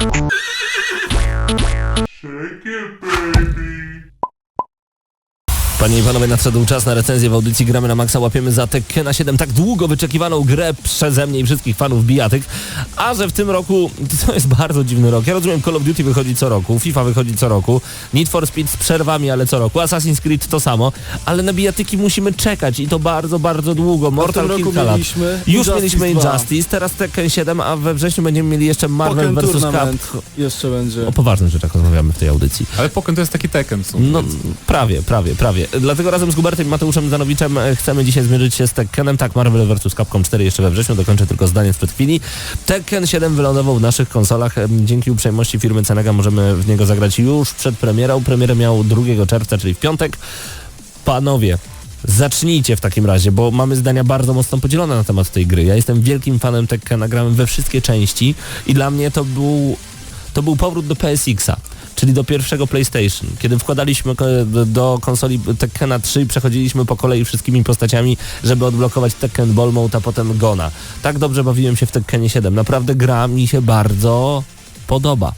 you Panie i panowie, nadszedł czas na recenzję w audycji Gramy na Maxa. Łapiemy za Tekkena 7 tak długo wyczekiwaną grę przeze mnie i wszystkich fanów bijatyk, a że w tym roku to jest bardzo dziwny rok. Ja rozumiem, Call of Duty wychodzi co roku, FIFA wychodzi co roku, Need for Speed z przerwami, ale co roku, Assassin's Creed to samo, ale na bijatyki musimy czekać i to bardzo, bardzo długo. Mortal roku kilka lat. mieliśmy Już Injustice mieliśmy 2. Injustice, teraz Tekken 7, a we wrześniu będziemy mieli jeszcze Marvel vs. Tournament Capcom. jeszcze będzie. O poważnych rzeczach rozmawiamy w tej audycji. Ale Pokken to jest taki Tekken w sumie. No prawie, prawie, prawie. Dlatego razem z Gubertem i Mateuszem Zanowiczem e, chcemy dzisiaj zmierzyć się z Tekkenem. Tak, Marvel vs. Capcom 4 jeszcze we wrześniu, dokończę tylko zdanie sprzed chwili. Tekken 7 wylądował w naszych konsolach. Dzięki uprzejmości firmy Cenega możemy w niego zagrać już przed premierą. Premierę miał 2 czerwca, czyli w piątek. Panowie, zacznijcie w takim razie, bo mamy zdania bardzo mocno podzielone na temat tej gry. Ja jestem wielkim fanem Tekkena, grałem we wszystkie części i dla mnie to był, to był powrót do PSX-a. Czyli do pierwszego PlayStation. Kiedy wkładaliśmy do- konsoli Tekkena 3 i przechodziliśmy po kolei wszystkimi postaciami, żeby odblokować Tekken Ball Mode, a potem Gona. Tak dobrze bawiłem się w Tekkenie 7. Naprawdę gra mi się bardzo podoba.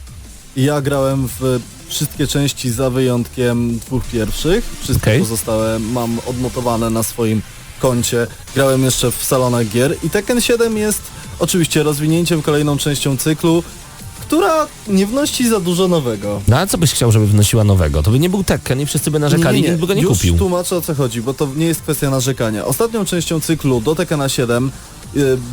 Ja grałem w wszystkie części za wyjątkiem dwóch pierwszych. Wszystkie Okej. pozostałe mam odnotowane na swoim koncie. Grałem jeszcze w salonach gier i Tekken 7 jest oczywiście rozwinięciem kolejną częścią cyklu, która nie wnosi za dużo nowego. No a co byś chciał, żeby wnosiła nowego? To by nie był Tekken i wszyscy by narzekali, nikt by go nie Już kupił. tłumaczę o co chodzi, bo to nie jest kwestia narzekania. Ostatnią częścią cyklu do Tekkena 7 y,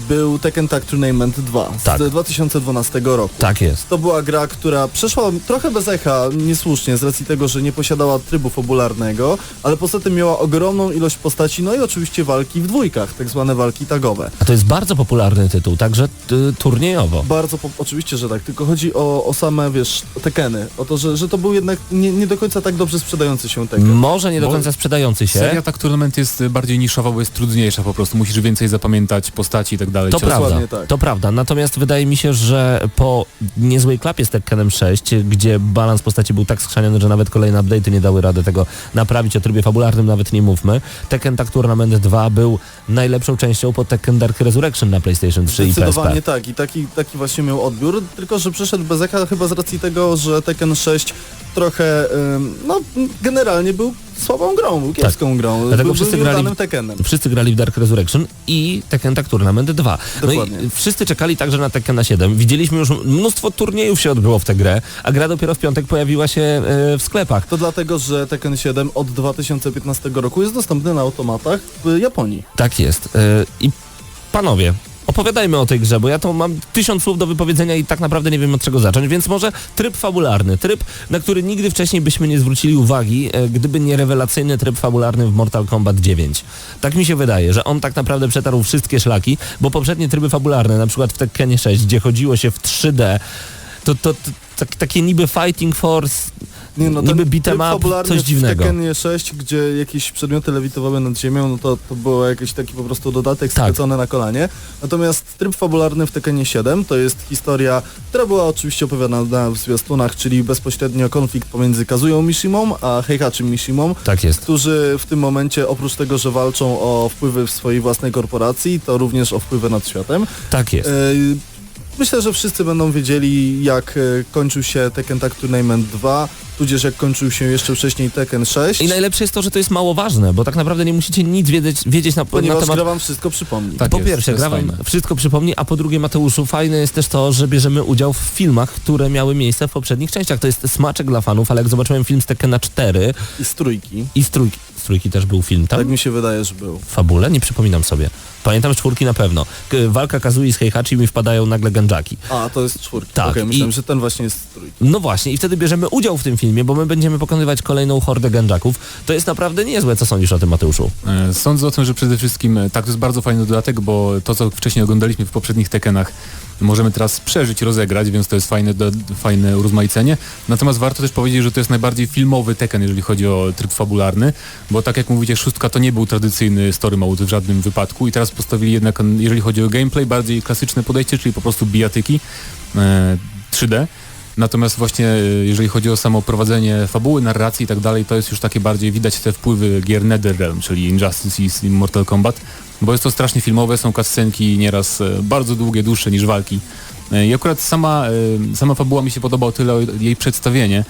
był Tekken Tag Tournament 2 z Tak. 2012 roku. Tak jest. To była gra, która przeszła trochę bez echa, niesłusznie, z racji tego, że nie posiadała trybu fabularnego, ale poza tym miała ogromną ilość postaci, no i oczywiście walki w dwójkach, tak zwane walki tagowe. A to jest bardzo popularny tytuł, także y, turniejowo. Bardzo, po, oczywiście, że tak, tylko chodzi o, o same, wiesz, tekeny, o to, że, że to był jednak nie, nie do końca tak dobrze sprzedający się teken. Może nie do Bo końca sprzedający się. Seria tak tournament jest y, bardziej niszowa, bo jest trudniejsza po prostu. Musisz więcej zapamiętać postaci i tak dalej. To prawda, tak. to prawda. Natomiast wydaje mi się, że po niezłej klapie z Tekkenem 6, gdzie balans postaci był tak skrzaniony, że nawet kolejne update'y nie dały rady tego naprawić, o trybie fabularnym nawet nie mówmy, Tekken Tag Tournament 2 był najlepszą częścią po Tekken Dark Resurrection na PlayStation 3 i Zdecydowanie PSP. tak i taki, taki właśnie miał odbiór, tylko że przeszedł bez echa chyba z racji tego, że Tekken 6 trochę, no generalnie był słabą grą, był kiepską grą, Dlatego był, wszyscy był grali- Tekkenem. Wszyscy grali w Dark Resurrection i Tekken Tag Tournament 2. No Dokładnie. i wszyscy czekali także na Tekkena 7. Widzieliśmy już mnóstwo turniejów się odbyło w tę grę, a gra dopiero w piątek pojawiła się e, w sklepach. To dlatego, że Tekken 7 od 2015 roku jest dostępny na automatach w Japonii. Tak jest. Yy, I panowie, opowiadajmy o tej grze, bo ja to mam tysiąc słów do wypowiedzenia i tak naprawdę nie wiem od czego zacząć, więc może tryb fabularny, tryb, na który nigdy wcześniej byśmy nie zwrócili uwagi, e, gdyby nie rewelacyjny tryb fabularny w Mortal Kombat 9. Tak mi się wydaje, że on tak naprawdę przetarł wszystkie szlaki, bo poprzednie tryby fabularne, na przykład w Tekkenie 6, gdzie chodziło się w 3D, to, to, to tak, takie niby Fighting Force, Nie, no, niby beat'em tryb up, fabularny coś w dziwnego. Tekkenie 6, gdzie jakieś przedmioty lewitowały nad ziemią, no to, to było jakiś taki po prostu dodatek Tak. na kolanie. Natomiast tryb fabularny w Tekkenie 7 to jest historia, która była oczywiście opowiadana w zwiastunach, czyli bezpośrednio konflikt pomiędzy Kazują Mishimą a Heihachim Mishimą, Tak jest. którzy w tym momencie oprócz tego, że walczą o wpływy w swojej własnej korporacji, to również o wpływy nad światem. Tak jest. E, Myślę, że wszyscy będą wiedzieli, jak e, kończył się Tekken Tag Tournament 2, tudzież jak kończył się jeszcze wcześniej Tekken 6, I najlepsze jest to, że to jest mało ważne, bo tak naprawdę nie musicie nic wiedzieć, wiedzieć na, na ponieważ temat gra wam wszystko przypomni. Tak po jest, pierwsze, gra wam wszystko przypomni, a po drugie, Mateuszu, fajne jest też to, że bierzemy udział w filmach, które miały miejsce w poprzednich częściach. To jest smaczek dla fanów, ale jak zobaczyłem film z Tekkena 4 I z trójki. i z trójki, trójki też był film tam, Tak mi się wydaje, że był. fabule, nie przypominam sobie. Pamiętam z czwórki na pewno. K- Walka Kazui z Heihachim i wpadają nagle ganjaki. A, to jest czwórka. Tak, Okej, myślałem, i- że ten właśnie jest trójki. No właśnie, i wtedy bierzemy udział w tym filmie, bo my będziemy pokonywać kolejną hordę ganjaków. To jest naprawdę niezłe. Co sądzisz o tym, Mateuszu? E, Sądzę o tym, że przede wszystkim e, tak, to jest bardzo fajny dodatek, bo to, co wcześniej oglądaliśmy w poprzednich Tekkenach, możemy teraz przeżyć, rozegrać, więc to jest fajne, do, fajne urozmaicenie. Natomiast warto też powiedzieć, że to jest najbardziej filmowy Tekken, jeżeli chodzi o tryb fabularny, bo tak jak mówicie, szóstka to nie był tradycyjny story mode w żadnym wypadku i teraz postawili jednak, jeżeli chodzi o gameplay, bardziej klasyczne podejście, czyli po prostu bijatyki e, 3D. Natomiast właśnie e, jeżeli chodzi o samo prowadzenie fabuły, narracji i tak dalej, to jest już takie bardziej widać te wpływy gier NetherRealm, czyli Injustice i- Mortal Kombat, bo jest to strasznie filmowe, są cutscenki nieraz e, bardzo długie, dłuższe niż walki. E, I akurat sama, e, sama fabuła mi się podoba o tyle o jej przedstawienie,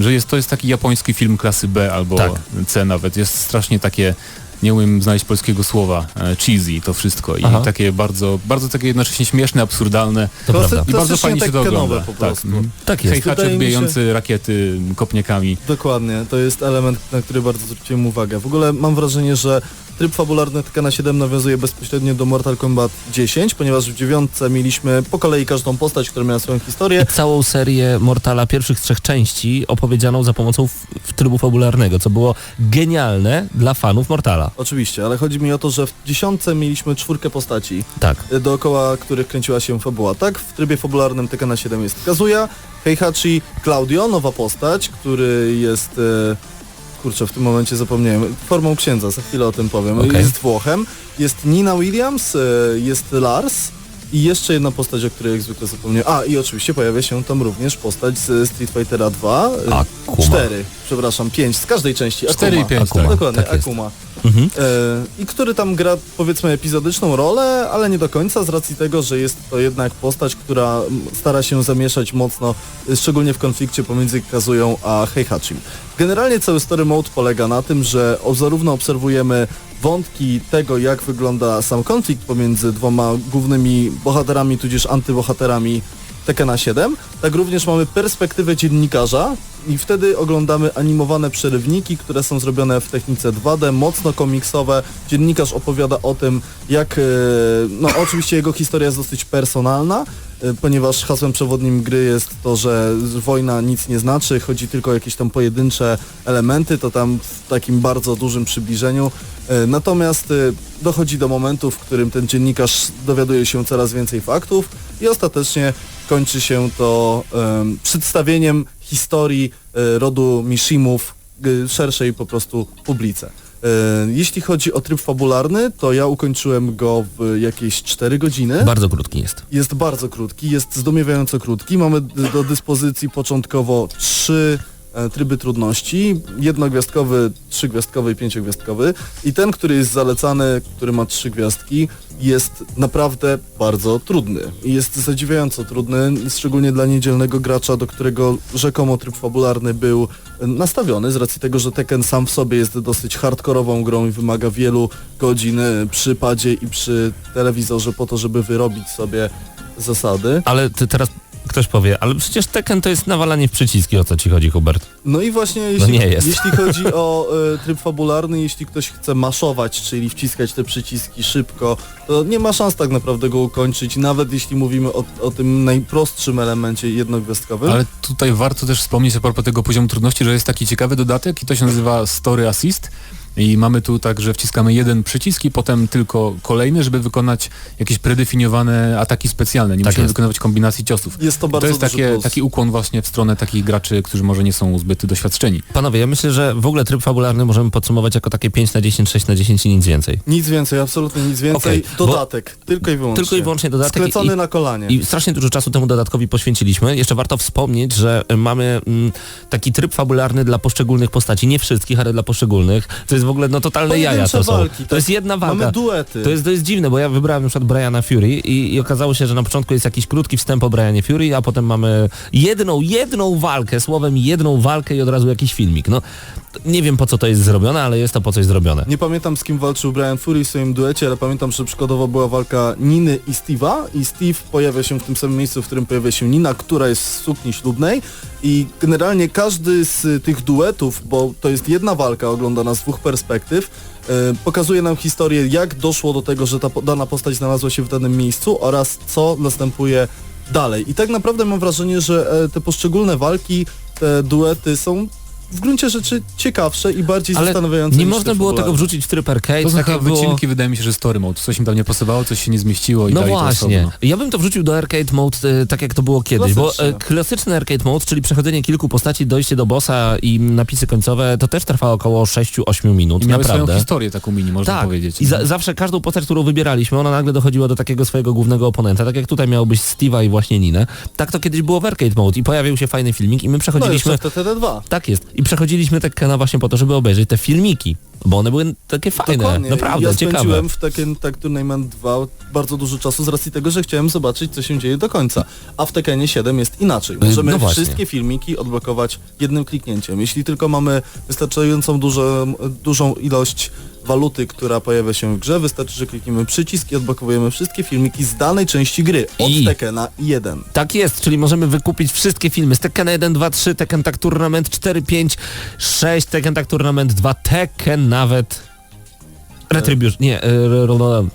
że jest, to jest taki japoński film klasy B albo Tak. C nawet. Jest strasznie takie, nie umiem znaleźć polskiego słowa, cheesy to wszystko i Aha. takie bardzo, bardzo takie jednocześnie śmieszne, absurdalne To Klasy- prawda. i bardzo fajnie się to ogląda. po Tak, prostu. mhm. Tak jest. Hejhacze Wydaje mi się- wbijający rakiety kopniakami. Dokładnie, to jest element, na który bardzo zwróciłem uwagę. W ogóle mam wrażenie, że tryb fabularny Tekkena 7 nawiązuje bezpośrednio do Mortal Kombat 10, ponieważ w dziewiątce mieliśmy po kolei każdą postać, która miała swoją historię. I całą serię Mortala pierwszych trzech części opowiedzianą za pomocą f- w trybu fabularnego, co było genialne dla fanów Mortala. Oczywiście, ale chodzi mi o to, że w dziesiątce mieliśmy czwórkę postaci, Tak. y, dookoła których kręciła się fabuła. Tak, w trybie fabularnym Tekkena 7 jest Kazuya, Heihachi, Claudio, nowa postać, który jest... E, kurczę, w tym momencie zapomniałem. Formą księdza, za chwilę o tym powiem. Okej. Jest Włochem, jest Nina Williams, e, jest Lars i jeszcze jedna postać, o której jak zwykle zapomniałem. A, i oczywiście pojawia się tam również postać z Street Fightera 2. e, Akuma. 4, przepraszam, 5, z każdej części. Cztery i Akuma. pięć, Akuma. tak. Dokładnie, Tak. Akuma. Mhm. E, I który tam gra powiedzmy epizodyczną rolę, ale nie do końca z racji tego, że jest to jednak postać, która stara się zamieszać mocno, szczególnie w konflikcie pomiędzy Kazują a Heihachim. Generalnie cały story mode polega na tym, że zarówno obserwujemy wątki tego, jak wygląda sam konflikt pomiędzy dwoma głównymi bohaterami, tudzież antybohaterami Tekkena 7, tak również mamy perspektywę dziennikarza i wtedy oglądamy animowane przerywniki, które są zrobione w technice 2D, mocno komiksowe. Dziennikarz opowiada o tym, jak, e, no oczywiście jego historia jest dosyć personalna, ponieważ hasłem przewodnim gry jest to, że wojna nic nie znaczy, chodzi tylko o jakieś tam pojedyncze elementy, to tam w takim bardzo dużym przybliżeniu. E, Natomiast e, dochodzi do momentu, w którym ten dziennikarz dowiaduje się coraz więcej faktów i ostatecznie kończy się to em, przedstawieniem historii rodu Mishimów szerszej po prostu publice. E, jeśli chodzi o tryb fabularny, to ja ukończyłem go w jakieś 4 godziny. Bardzo krótki jest. Jest bardzo krótki, jest zdumiewająco krótki. Mamy do dyspozycji początkowo trzy e, tryby trudności, jednogwiazdkowy, trzygwiazdkowy i pięciogwiazdkowy i ten, który jest zalecany, który ma trzy gwiazdki, jest naprawdę bardzo trudny. I jest zadziwiająco trudny, szczególnie dla niedzielnego gracza, do którego rzekomo tryb fabularny był e, nastawiony, z racji tego, że Tekken sam w sobie jest dosyć hardkorową grą i wymaga wielu godzin e, przy padzie i przy telewizorze po to, żeby wyrobić sobie zasady. Ale ty teraz ktoś powie, ale przecież Tekken to jest nawalanie w przyciski, o co ci chodzi, Hubert? No i właśnie jeśli, nie jest. jeśli chodzi o e, tryb fabularny, jeśli ktoś chce maszować, czyli wciskać te przyciski szybko, to nie ma szans tak naprawdę go ukończyć, nawet jeśli mówimy o, o tym najprostszym elemencie jednogwiazdkowym. Ale tutaj warto też wspomnieć a propos tego poziomu trudności, że jest taki ciekawy dodatek i to się nazywa Story Assist. I mamy tu tak, że wciskamy jeden przycisk i potem tylko kolejny, żeby wykonać jakieś predefiniowane ataki specjalne. Nie Tak musimy jest. wykonywać kombinacji ciosów. Jest to To bardzo jest duży takie, plus. taki ukłon właśnie w stronę takich graczy, którzy może nie są zbyt doświadczeni. Panowie, ja myślę, że w ogóle tryb fabularny możemy podsumować jako takie 5 na 10, 6 na 10 i nic więcej. Nic więcej, absolutnie nic więcej. Bo- Dodatek, tylko i wyłącznie. Tylko i wyłącznie dodatek Sklecony i- na kolanie. I strasznie dużo czasu temu dodatkowi poświęciliśmy. Jeszcze warto wspomnieć, że mamy mm, taki tryb fabularny dla poszczególnych postaci, nie wszystkich, ale dla poszczególnych. To jest w ogóle no totalne jaja to są. walki, to tak. jest jedna walka. Mamy duety. To jest, to jest dziwne, bo ja wybrałem na przykład Briana Fury i, i okazało się, że na początku jest jakiś krótki wstęp o Brianie Fury, a potem mamy jedną, jedną walkę, słowem jedną walkę i od razu jakiś filmik. No, to nie wiem po co to jest zrobione, ale jest to po coś zrobione. Nie pamiętam z kim walczył Brian Fury w swoim duecie, ale pamiętam, że przykładowo była walka Niny i Steve'a i Steve pojawia się w tym samym miejscu, w którym pojawia się Nina, która jest w sukni ślubnej i generalnie każdy z tych duetów, bo to jest jedna walka oglądana z dwóch perspektyw, e, pokazuje nam historię, jak doszło do tego, że ta dana postać znalazła się w danym miejscu oraz co następuje dalej. I tak naprawdę mam wrażenie, że e, te poszczególne walki, te duety są w gruncie rzeczy ciekawsze i bardziej Ale zastanawiające nie można było tego wrzucić w tryb arcade, To tak jak było... wycinki, wydaje mi się, że story mode. Coś im tam nie pasowało, coś się nie zmieściło i No właśnie, ja bym to wrzucił do arcade mode e, tak jak to było kiedyś, bo e, klasyczny arcade mode, czyli przechodzenie kilku postaci, dojście do bossa i napisy końcowe, to też trwało około 6-8 minut, I miały swoją naprawdę. historię taką mini, można Tak, powiedzieć. i za, zawsze każdą postać, którą wybieraliśmy, ona nagle dochodziła do takiego swojego głównego oponenta, tak jak tutaj miało być Steve'a i właśnie Ninę. Tak to kiedyś było w arcade mode i pojawił się fajny filmik i my No przechodziliśmy... w TTD2. Tak jest. I przechodziliśmy Tekkena właśnie po to, żeby obejrzeć te filmiki, bo one były takie fajne, Dokładnie. naprawdę ja ciekawe. spędziłem w Tekken Tag Tournament 2 bardzo dużo czasu z racji tego, że chciałem zobaczyć, co się dzieje do końca. A w Tekkenie 7 jest inaczej. Możemy no wszystkie filmiki odblokować jednym kliknięciem. Jeśli tylko mamy wystarczającą dużo, dużą ilość waluty, która pojawia się w grze, wystarczy, że klikniemy przycisk i odblokowujemy wszystkie filmiki z danej części gry. Od I- Tekkena 1. Tak jest, czyli możemy wykupić wszystkie filmy z Tekken 1, 2, 3, Tekken Tag Tournament 4, 5, 6, Tekken Tag Tournament 2, Tekken nawet... Retribution, nie, e,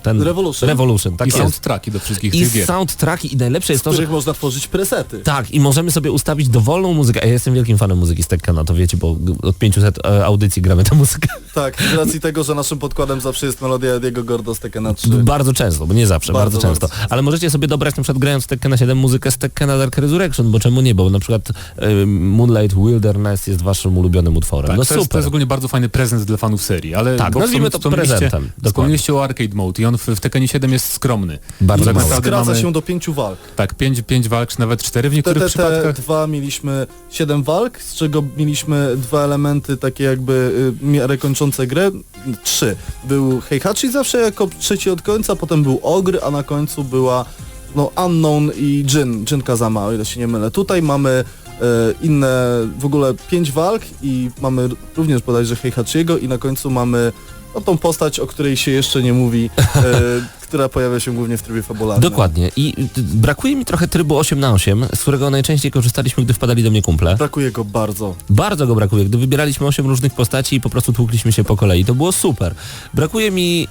ten... Revolution. Revolution, tak I jest. soundtracki do wszystkich I tych gier. soundtracki i najlepsze jest to, że można tworzyć presety. Tak, i możemy sobie ustawić dowolną muzykę. Ja jestem wielkim fanem muzyki z Tekkena, to wiecie, bo od 500 e, audycji gramy tę muzykę. Tak, z racji tego, że naszym podkładem zawsze jest melodia Diego Gordo z Tekkena 3. Bardzo często, bo nie zawsze, bardzo, Bardzo, często. bardzo. Ale możecie sobie dobrać na przykład grając Tekkena 7 muzykę z Tekkena Dark Resurrection, bo czemu nie, bo na przykład e, Moonlight Wilderness jest waszym ulubionym utworem. Tak, no to, jest, to super. jest ogólnie bardzo fajny prezent dla fanów serii, ale Tak, nazwijmy to prezentem. Wspomnieliście o arcade mode i on w, w Tekkenie 7 jest skromny. Bardzo tak mało. naprawdę Skraca mamy się do pięciu walk. tak, 5 pięć walk, czy nawet 4 w niektórych przypadkach. TTT2 mieliśmy 7 walk, z czego mieliśmy dwa elementy takie jakby y, miarę kończące grę. Trzy. Był Heihachi zawsze jako trzeci od końca, potem był Ogr, a na końcu była no Unknown i Jin, Jin Kazama, o ile się nie mylę. Tutaj mamy e, inne, w ogóle pięć walk i mamy również bodajże Heihachiego i na końcu mamy no, tą postać, o której się jeszcze nie mówi, e, która pojawia się głównie w trybie fabularnym. Dokładnie. I y, brakuje mi trochę trybu 8 na 8 z którego najczęściej korzystaliśmy, gdy wpadali do mnie kumple. Brakuje go bardzo. Bardzo go brakuje, gdy wybieraliśmy 8 różnych postaci i po prostu tłukliśmy się po kolei. To było super. Brakuje mi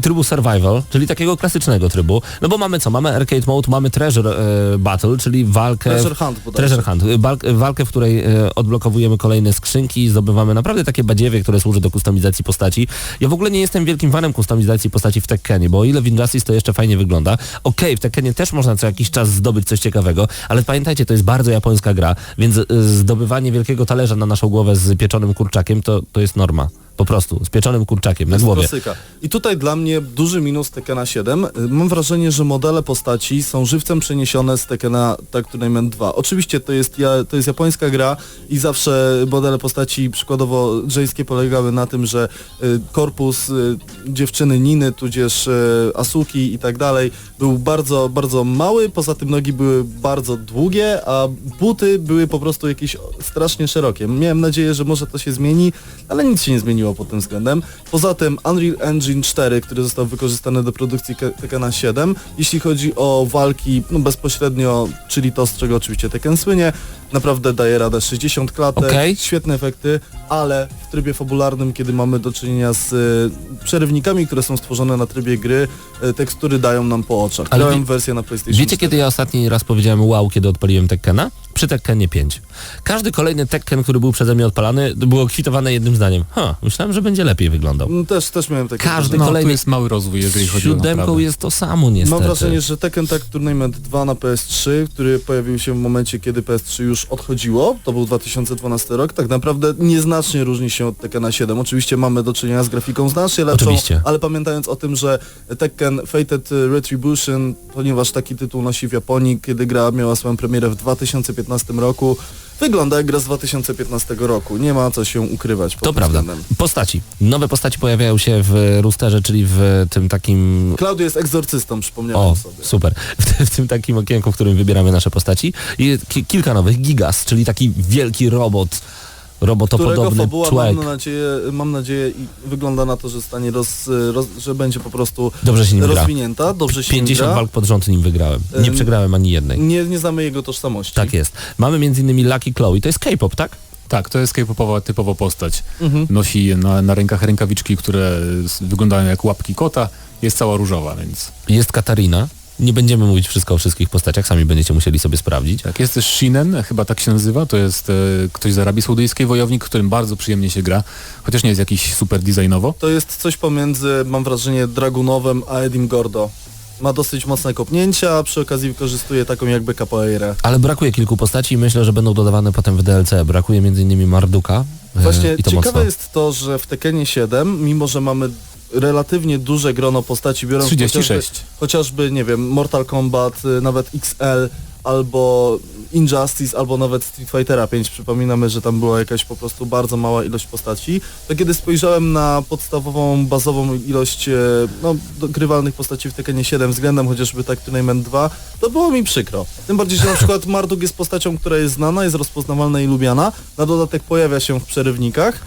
trybu survival, czyli takiego klasycznego trybu. No bo mamy co? Mamy arcade mode, mamy treasure e, battle, czyli walkę... Treasure Hunt bodajże. Treasure Hunt. Walk, walkę, w której e, odblokowujemy kolejne skrzynki, zdobywamy naprawdę takie badziewie, które służy do kustomizacji postaci. Ja w ogóle nie jestem wielkim fanem kustomizacji postaci w Tekkenie, bo o ile w Injustice to jeszcze fajnie wygląda, okej, w Tekkenie też można co jakiś czas zdobyć coś ciekawego, ale pamiętajcie, to jest bardzo japońska gra, więc e, zdobywanie wielkiego talerza na naszą głowę z pieczonym kurczakiem to, to jest norma. Po prostu, z pieczonym kurczakiem na głowie. klasyka. I tutaj dla mnie duży minus Tekkena 7. Y, Mam wrażenie, że modele postaci są żywcem przeniesione z Tekkena Tag Tournament 2. Oczywiście to jest, ja, to jest japońska gra i zawsze modele postaci przykładowo żeńskie polegały na tym, że y, korpus y, dziewczyny Niny, tudzież y, Asuki i tak dalej był bardzo, bardzo mały, poza tym nogi były bardzo długie, a buty były po prostu jakieś strasznie szerokie. Miałem nadzieję, że może to się zmieni, ale nic się nie zmieniło pod tym względem. Poza tym Unreal Engine 4, który został wykorzystany do produkcji Ke- Tekkena 7, jeśli chodzi o walki no bezpośrednio, czyli to, z czego oczywiście Tekken słynie, naprawdę daje radę 60 klatek, Okej. świetne efekty, ale w trybie fabularnym, kiedy mamy do czynienia z y, przerywnikami, które są stworzone na trybie gry, y, tekstury dają nam po oczach. Ale Grałem wersję na PlayStation Wiecie, 4. kiedy ja ostatni raz powiedziałem wow, kiedy odpaliłem Tekkena? Przy Tekkenie 5. Każdy kolejny Tekken, który był przeze mnie odpalany, było kwitowane jednym zdaniem. Ha, myślałem, że będzie lepiej wyglądał. Mm, Też, też miałem takie Każdy wrażenie. No, kolejny- tu jest mały rozwój, jeżeli chodzi o Siódemką jest to samo niestety. Mam wrażenie, że Tekken Tag Tournament 2 na PS3, który pojawił się w momencie, kiedy PS3 już odchodziło, to był 2012 rok, tak naprawdę nieznacznie różni się od Tekkena 7. Oczywiście mamy do czynienia z grafiką znacznie lepszą, Oczywiście. ale pamiętając o tym, że Tekken Fated Retribution, ponieważ taki tytuł nosi w Japonii, kiedy gra miała swoją premierę w 2015 roku, wygląda jak gra z 2015 roku. Nie ma co się ukrywać To prawda. względem. Postaci. Nowe postaci pojawiają się w roosterze, czyli w tym takim... Claudio jest egzorcystą, przypomniałem O, sobie. super. W, w tym takim okienku, w którym wybieramy nasze postaci. I ki kilka nowych. Gigas, czyli taki wielki robot, robotopodobny fabuła człowiek. mam nadzieję, mam nadzieję i wygląda na to, że stanie roz, roz, że będzie po prostu Dobrze się nim gra. rozwinięta, dobrze się nim 50 gra. walk pod rząd nim wygrałem. Nie przegrałem ani jednej. Nie, nie znamy jego tożsamości. Tak jest. Mamy między innymi Lucky Chloe. To jest K-pop, tak? Tak, to jest K-popowa typowo postać. Mhm. Nosi na, na rękach rękawiczki, które wyglądają jak łapki kota. Jest cała różowa, więc... Jest Katarina. Nie będziemy mówić wszystko o wszystkich postaciach, sami będziecie musieli sobie sprawdzić. Tak, jest też Shinen, chyba tak się nazywa, to jest e, ktoś z Arabii Saudyjskiej, wojownik, którym bardzo przyjemnie się gra, chociaż nie jest jakiś super designowo. To jest coś pomiędzy, mam wrażenie, Dragunowem a Edim Gordo. Ma dosyć mocne kopnięcia, a przy okazji wykorzystuje taką jakby capoeirę. Ale brakuje kilku postaci i myślę, że będą dodawane potem w DLC. Brakuje między innymi Marduka. e, Właśnie I to ciekawe mocno. jest to, że w Tekkenie 7, mimo że mamy relatywnie duże grono postaci, biorąc 36. Chociażby, chociażby, nie wiem, Mortal Kombat, y, nawet XL, albo Injustice, albo nawet Street Fightera 5, przypominamy, że tam była jakaś po prostu bardzo mała ilość postaci, to kiedy spojrzałem na podstawową, bazową ilość e, no, grywalnych postaci w Tekkenie 7 względem chociażby tak Tournament 2, to było mi przykro. Tym bardziej, że na przykład Marduk jest postacią, która jest znana, jest rozpoznawalna i lubiana, na dodatek pojawia się w przerywnikach,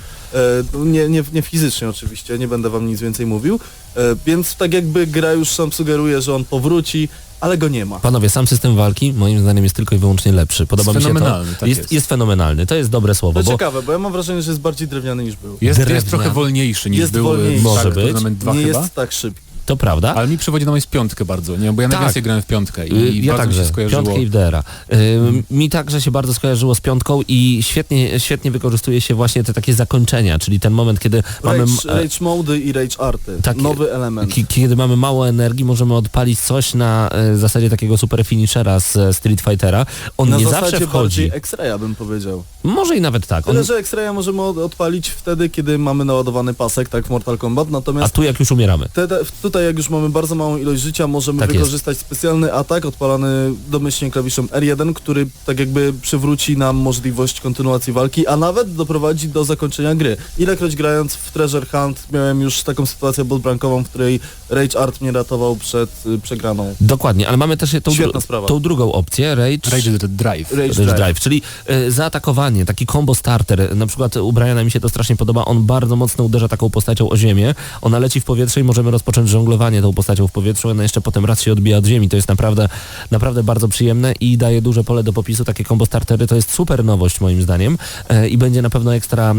nie, nie, nie fizycznie oczywiście, nie będę wam nic więcej mówił, e, więc tak jakby gra już sam sugeruje, że on powróci, ale go nie ma. Panowie, sam system walki moim zdaniem jest tylko i wyłącznie lepszy. Podoba Jest mi się to. fenomenalny, tak jest, jest. jest fenomenalny, to jest dobre słowo, To bo ciekawe, bo ja mam wrażenie, że jest bardziej drewniany niż był. Jest, jest trochę wolniejszy niż Jest był wolniejszy. e, Może tak, być. Tournament 2 nie chyba. jest tak szybki. To prawda. Ale mi przewodzi na myśl piątkę bardzo, nie? Bo ja Tak. najwięcej grałem w piątkę i, Y, ja bardzo także, mi się skojarzyło. piątkę i Wdera. Y, Mi także się bardzo skojarzyło z piątką i świetnie, świetnie wykorzystuje się właśnie te takie zakończenia, czyli ten moment, kiedy mamy... Rage, e, rage mody i rage arty. Takie- Nowy element. Ki- Kiedy mamy mało energii, możemy odpalić coś na e, zasadzie takiego super finishera z e, Street Fightera. On Na nie zawsze wchodzi. X-Raya bym powiedział. Może i nawet tak. On, Tyle, że X-Raya możemy od, odpalić wtedy, kiedy mamy naładowany pasek, tak w Mortal Kombat, a natomiast tu jak już umieramy. te, te, tutaj jak już mamy bardzo małą ilość życia, możemy Tak wykorzystać specjalny atak odpalany domyślnie klawiszem R1, który tak jakby przywróci nam możliwość kontynuacji walki, a nawet doprowadzi do zakończenia gry. Ilekroć grając w Treasure Hunt miałem już taką sytuację botbrankową, w której Rage Art mnie ratował przed y, przegraną. Dokładnie, ale mamy też tą, Świetna dru- sprawa. tą drugą opcję, Rage, Rage Drive. Rage Rage Drive. Drive, czyli e, zaatakowanie, taki combo starter, na przykład u Briana mi się to strasznie podoba, on bardzo mocno uderza taką postacią o ziemię, ona leci w powietrze i możemy rozpocząć żonglowanie tą postacią w powietrzu, ona jeszcze potem raz się odbija od ziemi, to jest naprawdę, naprawdę bardzo przyjemne i daje duże pole do popisu, takie combo startery to jest super nowość moim zdaniem e, i będzie na pewno ekstra,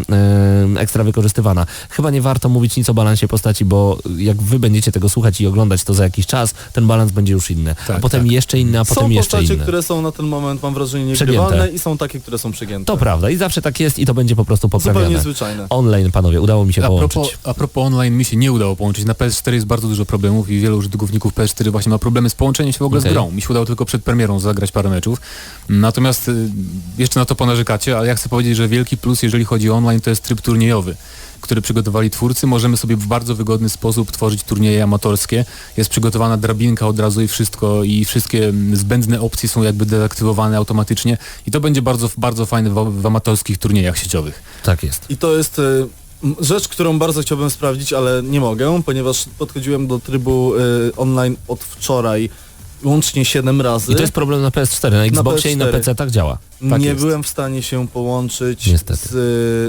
e, ekstra wykorzystywana. Chyba nie warto mówić nic o balansie postaci, bo jak wy będziecie tego słuchać i oglądać to za jakiś czas, ten balans będzie już inny, a Tak, potem tak. jeszcze inny, a Są potem jeszcze postacie, inny. które są na ten moment, mam wrażenie, niegrywalne i są takie, które są przegięte. To prawda i zawsze tak jest i to będzie po prostu poprawiane. Zupełnie zwyczajne. Online, panowie, udało mi się A połączyć. propos, a propos online mi się nie udało połączyć. Na PS4 jest bardzo dużo problemów i wielu użytkowników PS4 właśnie ma problemy z połączeniem się w ogóle Okej. z grą. Mi się udało tylko przed premierą zagrać parę meczów. Natomiast y, jeszcze na to ponarzekacie, ale ja chcę powiedzieć, że wielki plus jeżeli chodzi o online to jest tryb turniejowy który przygotowali twórcy. Możemy sobie w bardzo wygodny sposób tworzyć turnieje amatorskie. Jest przygotowana drabinka od razu i wszystko i wszystkie mm, zbędne opcje są jakby deaktywowane automatycznie i to będzie bardzo, bardzo fajne w, w amatorskich turniejach sieciowych. Tak jest. I to jest y, rzecz, którą bardzo chciałbym sprawdzić, ale nie mogę, ponieważ podchodziłem do trybu y, online od wczoraj łącznie 7 razy. I to jest problem na PS4, na Xboxie i na PS4. PC tak działa. tak nie jest. byłem w stanie się połączyć Niestety. z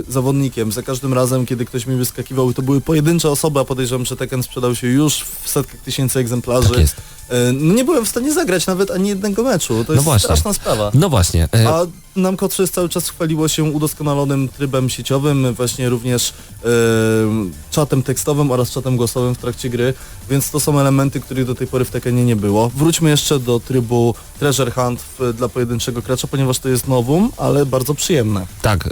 y, zawodnikiem. Za każdym razem, kiedy ktoś mi wyskakiwał, to były pojedyncze osoby, a podejrzewam, że Tekken sprzedał się już w setkach tysięcy egzemplarzy. Tak jest. Y, no nie byłem w stanie zagrać nawet ani jednego meczu. To No jest właśnie. straszna sprawa. No właśnie. e, A nam Kotrzys cały czas chwaliło się udoskonalonym trybem sieciowym, właśnie również e, czatem tekstowym oraz czatem głosowym w trakcie gry, więc to są elementy, których do tej pory w Tekkenie nie było. Wróćmy jeszcze do trybu Treasure Hunt w, dla pojedynczego gracza, ponieważ to jest nowum, ale bardzo przyjemne. tak, y,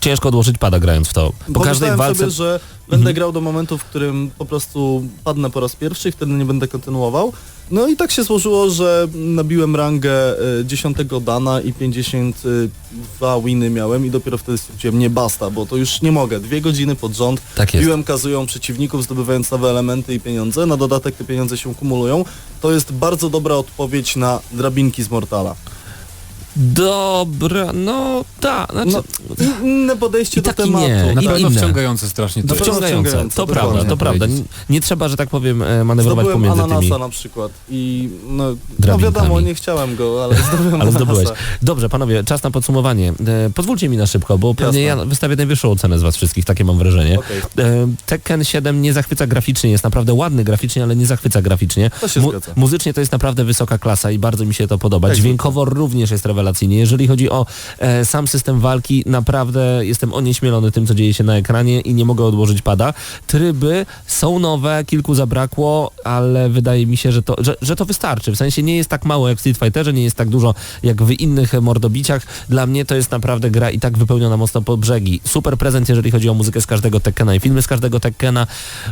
ciężko odłożyć pada grając w to. Po każdej Pomyślałem walce... sobie, że będę grał do momentu, w którym po prostu padnę po raz pierwszy i wtedy nie będę kontynuował. No i tak się złożyło, że nabiłem rangę e, 10 dana i 52 winy miałem i dopiero wtedy stwierdziłem, nie basta, bo to już nie mogę. Dwie godziny pod rząd Tak jest. biłem, kazują przeciwników, zdobywając nowe elementy i pieniądze. Na dodatek te pieniądze się kumulują. To jest bardzo dobra odpowiedź na drabinki z Mortala. Dobra, no tak, znaczy... No, inne podejście I do tak i tematu. nie. Na I pewno inne. wciągające strasznie. Jest. Wciągające, wciągające, to to prawda, to prawda. Nie, nie trzeba, że tak powiem, e, manewrować Zdobyłem pomiędzy ananasa tymi... na przykład i no, no wiadomo, nie chciałem go, ale zdobyłem Ale zdobyłeś. Dobrze, panowie, czas na podsumowanie. E, pozwólcie mi na szybko, bo pewnie Jasne. ja wystawię najwyższą ocenę z was wszystkich, takie mam wrażenie. Okej, E, Tekken 7 nie zachwyca graficznie, jest naprawdę ładny graficznie, ale nie zachwyca graficznie. to się zgadza. muzycznie to jest naprawdę wysoka klasa i bardzo mi się to podoba. Tak, Dźwiękowo również jest rewelacyjnie. Jeżeli chodzi o e, sam system walki, naprawdę jestem onieśmielony tym, co dzieje się na ekranie i nie mogę odłożyć pada. Tryby są nowe, kilku zabrakło, ale wydaje mi się, że to, że, że to wystarczy. W sensie nie jest tak mało jak w Street Fighterze, nie jest tak dużo jak w innych mordobiciach. Dla mnie to jest naprawdę gra i tak wypełniona mocno po brzegi. Super prezent, jeżeli chodzi o muzykę z każdego Tekkena i filmy z każdego Tekkena.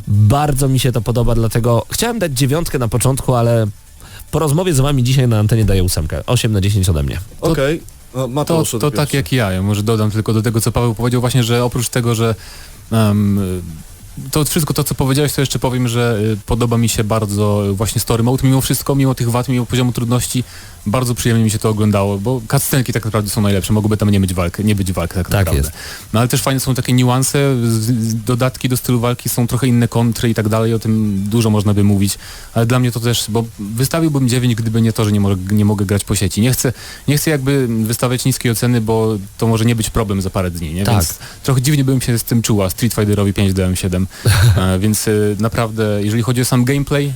Bardzo mi się to podoba, dlatego chciałem dać dziewiątkę na początku, ale po rozmowie z wami dzisiaj na antenie daję ósemkę. 8 na 10 ode mnie. Okej, no, To, Mateusz, to tak jak ja, ja może dodam tylko do tego, co Paweł powiedział właśnie, że oprócz tego, że em, to wszystko to, co powiedziałeś, to jeszcze powiem, że y, podoba mi się bardzo y, właśnie story mode, mimo wszystko, mimo tych wad, mimo poziomu trudności, bardzo przyjemnie mi się to oglądało, bo cutscenki tak naprawdę są najlepsze, mogłoby tam nie być walk, nie być walk tak, Tak naprawdę. jest. No ale też fajne są takie niuanse, dodatki do stylu walki są trochę inne kontry i tak dalej, o tym dużo można by mówić, ale dla mnie to też, bo wystawiłbym 9, gdyby nie to, że nie, mo nie mogę grać po sieci. Nie chcę, nie chcę jakby wystawiać niskiej oceny, bo to może nie być problem za parę dni, nie? Tak. Więc trochę dziwnie bym się z tym czuła, Street Fighterowi 5 dałem 7, e, więc e, naprawdę, jeżeli chodzi o sam gameplay, e,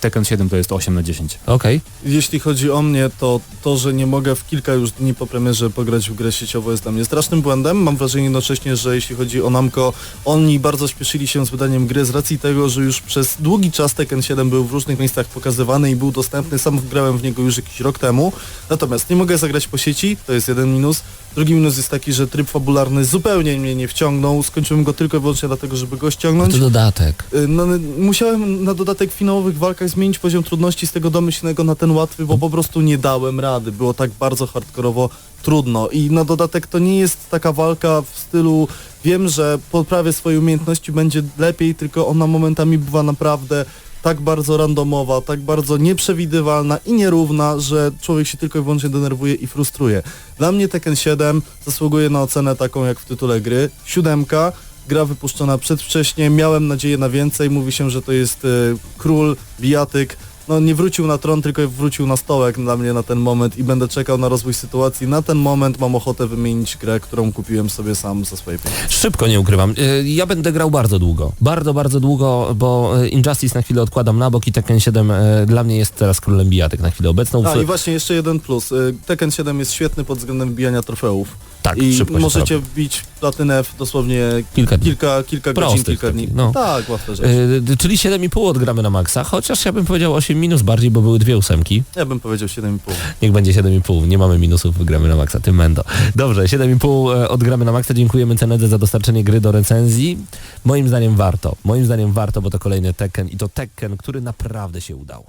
Tekken 7 to jest 8 na 10. Okej. Jeśli chodzi o mnie, to to, że nie mogę w kilka już dni po premierze pograć w grę sieciową jest dla mnie strasznym błędem. Mam wrażenie jednocześnie, że jeśli chodzi o Namco, oni bardzo śpieszyli się z wydaniem gry z racji tego, że już przez długi czas Tekken 7 był w różnych miejscach pokazywany i był dostępny. Sam grałem w niego już jakiś rok temu. Natomiast nie mogę zagrać po sieci, to jest jeden minus. Drugi minus jest taki, że tryb fabularny zupełnie mnie nie wciągnął. Skończyłem go tylko i wyłącznie dlatego, żeby go ściągnąć. To dodatek. Y, No, musiałem na dodatek w finałowych walkach zmienić poziom trudności z tego domyślnego na ten łatwy, bo po prostu nie dałem rady. Było tak bardzo hardkorowo trudno. I na dodatek to nie jest taka walka w stylu wiem, że poprawię swoje umiejętności, będzie lepiej, tylko ona momentami bywa naprawdę tak bardzo randomowa, tak bardzo nieprzewidywalna i nierówna, że człowiek się tylko i wyłącznie denerwuje i frustruje. Dla mnie Tekken 7 zasługuje na ocenę taką jak w tytule gry. Siódemka, gra wypuszczona przedwcześnie, miałem nadzieję na więcej, mówi się, że to jest e, król, bijatyk, no nie wrócił na tron, tylko wrócił na stołek dla mnie na ten moment i będę czekał na rozwój sytuacji. Na ten moment mam ochotę wymienić grę, którą kupiłem sobie sam za swoje pieniądze. Szybko nie ukrywam. Y, Ja będę grał bardzo długo. Bardzo, bardzo długo, bo y, Injustice na chwilę odkładam na bok i Tekken 7 y, dla mnie jest teraz królem bijatek na chwilę obecną. A i właśnie jeszcze jeden plus. Tekken 7 jest świetny pod względem wbijania trofeów. Tak, I szybko możecie robi. wbić platynę w dosłownie Kilka dni. kilka, kilka Prostych godzin, kilka dni. no. Tak, łatwe rzeczy. Y, czyli 7,5 odgramy na maksa, chociaż ja bym powiedział 8 minus bardziej, bo były dwie ósemki. Ja bym powiedział 7,5. Niech będzie 7,5. Nie mamy minusów, gramy na maksa. Tym mendo. Dobrze, 7,5 e, odgramy na maksa. Dziękujemy Cenedze za dostarczenie gry do recenzji. Moim zdaniem warto. Moim zdaniem warto, bo to kolejny Tekken i to Tekken, który naprawdę się udał.